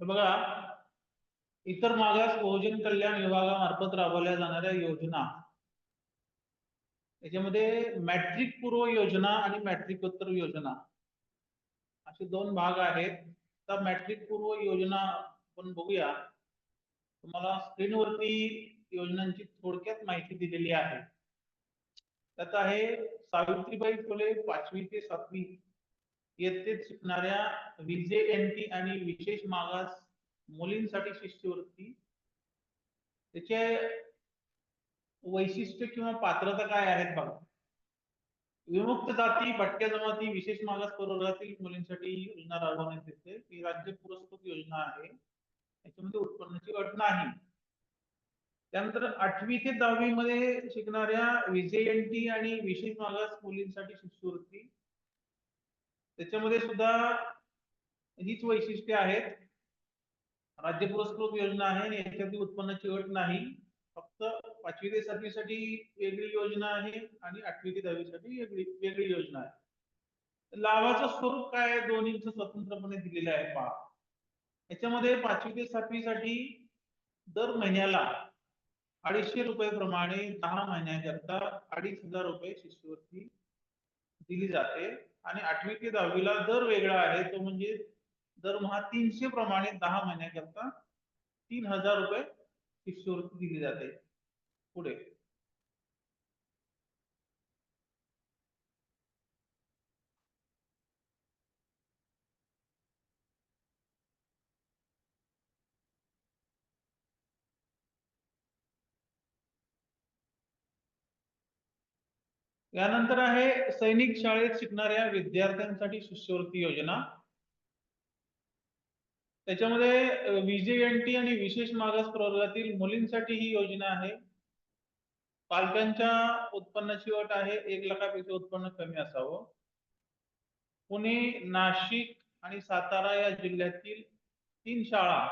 बघा इतर मागास बहुजन कल्याण विभागामार्फत राबवल्या जाणाऱ्या योजना. याच्यामध्ये मॅट्रिक पूर्व योजना आणि मॅट्रिकोत्तर योजना. असे दोन भाग आहेत. तर मॅट्रिक पूर्व योजना आपण बघूया. तुम्हाला स्क्रीनवरती योजनांची थोडक्यात माहिती दिलेली आहे. त्यात आहे सावित्रीबाई फुले पाचवी ते सातवी इयत्तेत शिकणाऱ्या विजे एन टी आणि विशेष मागास मुलींसाठी शिष्यवृत्ती. त्याचे वैशिष्ट्य किंवा पात्रता काय आहेत बघा. विमुक्त जाती भटक्या जमाती विशेष मागास प्रवर्गातील मुलींसाठी ही योजना राबवण्यात येते. ही राज्य पुरस्कृत योजना आहे. याच्यामध्ये उत्पन्नाची अट नाही. त्यानंतर आठवी ते दहावी मध्ये शिकणाऱ्या विजेएनटी आणि विशेष मागास मुलींसाठी शिष्यवृत्ती. त्याच्यामध्ये सुद्धा हीच वैशिष्ट्ये आहेत. राज्य पुरस्कृत योजना आहे आणि याच्यातली उत्पन्नाची अट नाही. फक्त पाचवी ते सातवी साठी वेगळी योजना आहे आणि आठवी ते दहावी साठी वेगळी वेगळी योजना आहे. लाभाचं स्वरूप काय आहे? दोन्हीचं स्वतंत्रपणे दिलेलं आहे पहा. याच्यामध्ये पाचवी ते सातवी साठी दर महिन्याला अडीचशे रुपये प्रमाणे दहा महिन्याकरता अडीच हजार रुपये शिष्यवृत्ती दिली जाते. आणि आठवी ते दहावीला दर वेगळा आहे तो म्हणजे दरमहा तीनशे प्रमाणे दहा महिन्याकरता तीन हजार रुपये शिष्यवृत्ती दिली जाते. पुढे. यानंतर आहे सैनिक शाळेत शिकणाऱ्या विद्यार्थ्यांसाठी शिष्यवृत्ती योजना. त्याच्यामध्ये व्हीजेएनटी आणि विशेष मागास प्रवर्गातील मुलींसाठी ही योजना आहे. पालकांच्या उत्पन्नाची अट आहे एक लाखापेक्षा उत्पन्न कमी असावं. पुणे नाशिक आणि सातारा या जिल्ह्यातील तीन शाळा.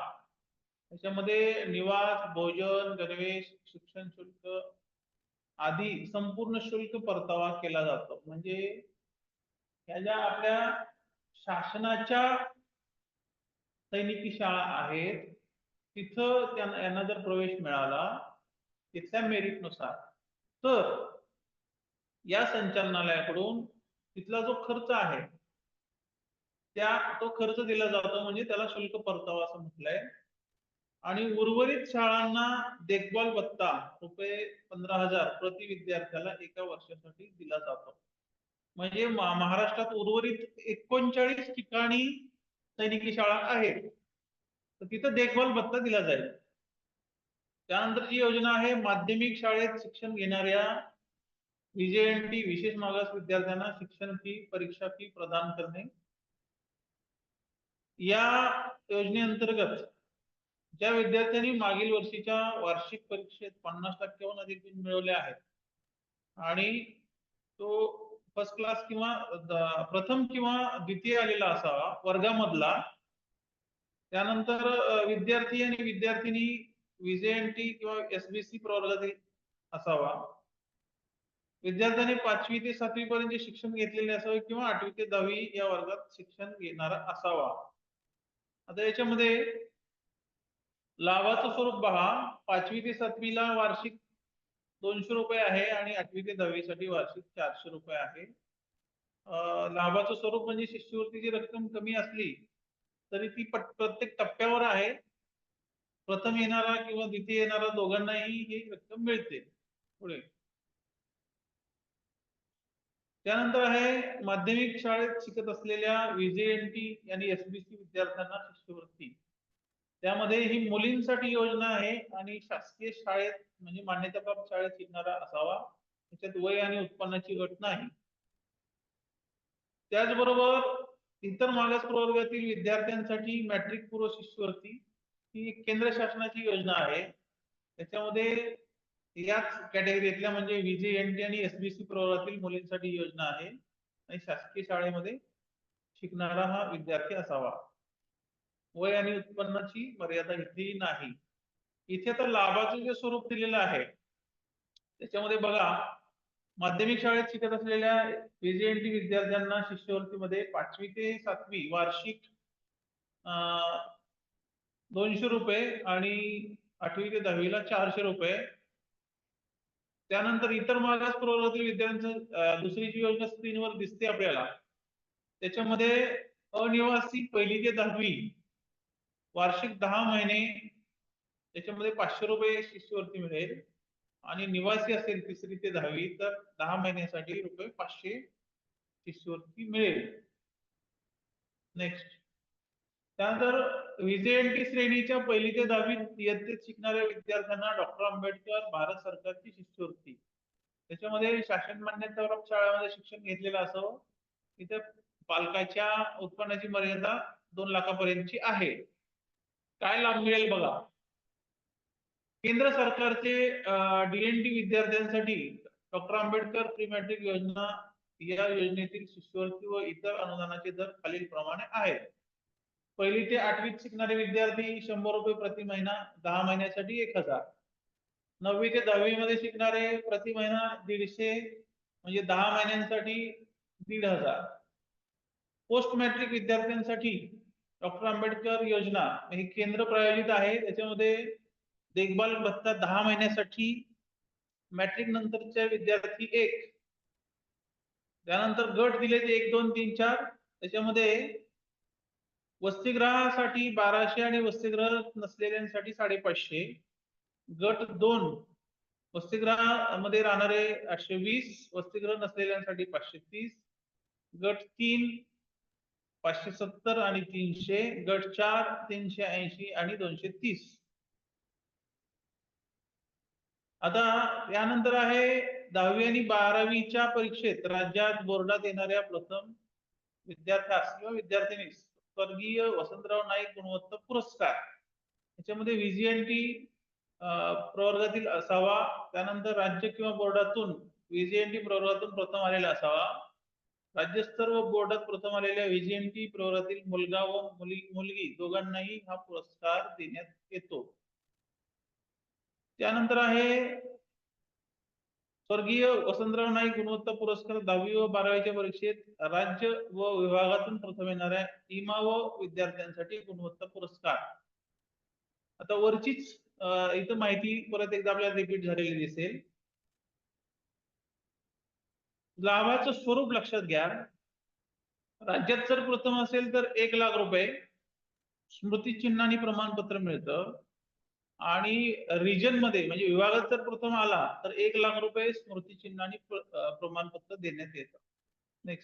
त्याच्यामध्ये निवास भोजन गणवेश शिक्षण शुल्क आधी संपूर्ण शुल्क परतावा केला जातो. म्हणजे ह्या ज्या आपल्या शासनाच्या सैनिकी शाळा आहेत तिथं त्यांना यांना जर प्रवेश मिळाला तिथल्या मेरिटनुसार तर या संचालनालयाकडून तिथला जो खर्च आहे त्या तो खर्च दिला जातो. म्हणजे त्याला शुल्क परतावा असं म्हटलंय. आणि उर्वरित शाळांना देखभाल भत्ता रुपये पंधरा हजार प्रति विद्यार्थ्याला एका वर्षासाठी दिला जातो. म्हणजे महाराष्ट्रात उर्वरित एकोणचाळीस ठिकाणी सैनिकी शाळा आहेत. तर तिथं देखभाल भत्ता दिला जाईल. त्यानंतर जी योजना आहे माध्यमिक शाळेत शिक्षण घेणाऱ्या व्हीजेएनटी विशेष मागास विद्यार्थ्यांना शिक्षण फी परीक्षा फी प्रदान करणे. या योजनेअंतर्गत ज्या विद्यार्थ्यांनी मागील वर्षीच्या वार्षिक परीक्षेत पन्नास टक्क्याहून अधिक गुण मिळवले आहेत. आणि तो फर्स्ट क्लास किंवा प्रथम किंवा द्वितीय आलेला असावा वर्गामधला. त्यानंतर विद्यार्थी आणि विद्यार्थिनी विजेएनटी किंवा एसबीसी प्रवर्गातील असावा. विद्यार्थ्यांनी पाचवी ते सातवी पर्यंत शिक्षण घेतलेले असावे किंवा आठवी ते दहावी या वर्गात शिक्षण घेणारा असावा. आता याच्यामध्ये लाभाचं स्वरूप पहा पाचवी ते सातवीला वार्षिक दोनशे रुपये आहे आणि आठवी ते दहावी साठी वार्षिक चारशे रुपये आहे. लाभाचं स्वरूप म्हणजे शिष्यवृत्तीची रक्कम कमी असली तरी ती प्रत्येक टप्प्यावर आहे. प्रथम येणारा किंवा द्वितीय येणारा दोघांनाही ही रक्कम मिळते. पुढे. त्यानंतर आहे माध्यमिक शाळेत शिकत असलेल्या व्हीजेएनटी आणि एसबीसी विद्यार्थ्यांना शिष्यवृत्ती. त्यामध्ये ही मुलींसाठी योजना आहे आणि शासकीय शाळेत म्हणजे मान्यताप्राप्त शाळेत शिकणारा असावा. त्याच्यात वय आणि उत्पन्नाची घट नाही. त्याचबरोबर इतर मागास प्रवर्गातील विद्यार्थ्यांसाठी मॅट्रिक पूर्व शिष्यवृत्ती ही केंद्र शासनाची योजना आहे. त्याच्यामध्ये याच कॅटेगरीतल्या म्हणजे व्हीजे एन टी आणि एसबीसी प्रवर्गातील मुलींसाठी योजना आहे. आणि शासकीय शाळेमध्ये शिकणारा हा विद्यार्थी असावा. वय आणि उत्पन्नाची मर्यादा इथे नाही. इथे तर लाभाचं जे स्वरूप दिलेलं आहे त्याच्यामध्ये बघा माध्यमिक शाळेत शिकत असलेल्या पीजीएनटी विद्यार्थ्यांना शिष्यवृत्तीमध्ये पाचवी ते सातवी वार्षिक दोनशे रुपये आणि आठवी ते दहावीला चारशे रुपये. त्यानंतर इतर मागास प्रवर्गातील विद्यार्थ्यांचं दुसरी जी योजना स्क्रीनवर दिसते आपल्याला. त्याच्यामध्ये अनिवासी पहिली ते दहावी वार्षिक दहा महिने त्याच्यामध्ये पाचशे रुपये शिष्यवृत्ती मिळेल. आणि निवासी असेल तिसरी ते दहावी तर दहा महिन्यासाठी रुपये पाचशे शिष्यवृत्ती मिळेल. नेक्स्ट त्यानंतर व्हीजेएनटी श्रेणीच्या पहिली ते दहावी इयत्तेत शिकणाऱ्या विद्यार्थ्यांना डॉक्टर आंबेडकर भारत सरकारची शिष्यवृत्ती. त्याच्यामध्ये शासन मान्यता शाळेमध्ये शिक्षण घेतलेलं असावं इथे पालकाच्या उत्पन्नाची मर्यादा दोन लाखापर्यंतची आहे. काय लाभ मिळेल बघा. केंद्र सरकारचे डीएनटी विद्यार्थ्यांसाठी डॉक्टर आंबेडकर प्री मॅट्रिक योजना या योजनेतील शिष्यवृत्ती व इतर अनुदानाचे दर खालील प्रमाणे आहेत. पहिली ते आठवीत शिकणारे विद्यार्थी शंभर रुपये प्रति महिना दहा महिन्यासाठी एक हजार. नववी ते दहावी मध्ये शिकणारे प्रति महिना दीडशे म्हणजे दहा महिन्यांसाठी दीड हजार. पोस्ट मॅट्रिक विद्यार्थ्यांसाठी डॉक्टर आंबेडकर योजना हे केंद्र प्रायोजित आहे. त्याच्यामध्ये देखभाल भत्ता दहा महिन्यासाठी मॅट्रिक नंतरच्या विद्यार्थी एक. त्यानंतर गट दिले ते एक दोन तीन चार. त्याच्यामध्ये वसतिगृहासाठी बाराशे आणि वसतिगृह नसलेल्यांसाठी साडेपाचशे. गट दोन वसतिगृहामध्ये राहणारे आठशे वीस वसतिगृह नसलेल्यांसाठी पाचशे तीस. गट तीन पाचशे सत्तर आणि तीनशे गट चार तीनशे ऐंशी आणि दोनशे तीस. आता यानंतर आहे दहावी आणि बारावीच्या परीक्षेत राज्यात बोर्डात येणाऱ्या प्रथम विद्यार्थ्यास किंवा विद्यार्थिनीस स्वर्गीय वसंतराव नाईक गुणवत्ता पुरस्कार. याच्यामध्ये व्हीजीएनटी प्रवर्गातील असावा त्यानंतर राज्य किंवा बोर्डातून व्हीजीएनटी प्रवर्गातून प्रथम आलेला असावा. राज्यस्तर व बोर्डात प्रथम आलेल्या व्हीजीएमटी प्रवरातील मुलगा व मुली मुलगी दोघांनाही हा पुरस्कार देण्यात येतो. त्यानंतर आहे स्वर्गीय वसंतराव नाईक गुणवत्ता पुरस्कार दहावी व बारावीच्या परीक्षेत राज्य व विभागातून प्रथम येणाऱ्या इमा व विद्यार्थ्यांसाठी गुणवत्ता पुरस्कार. आता वरचीच इथं माहिती परत एकदा आपल्याला रिपीट झालेली दिसेल. लाभाचं स्वरूप लक्षात घ्या. राज्यात जर प्रथम असेल तर एक लाख रुपये स्मृती आणि प्रमाणपत्र मिळतं. आणि रिजनमध्ये म्हणजे विभागात जर प्रथम आला तर एक लाख रुपये स्मृती चिन्हानी प्रमाणपत्र देण्यात येतं. नेक्स्ट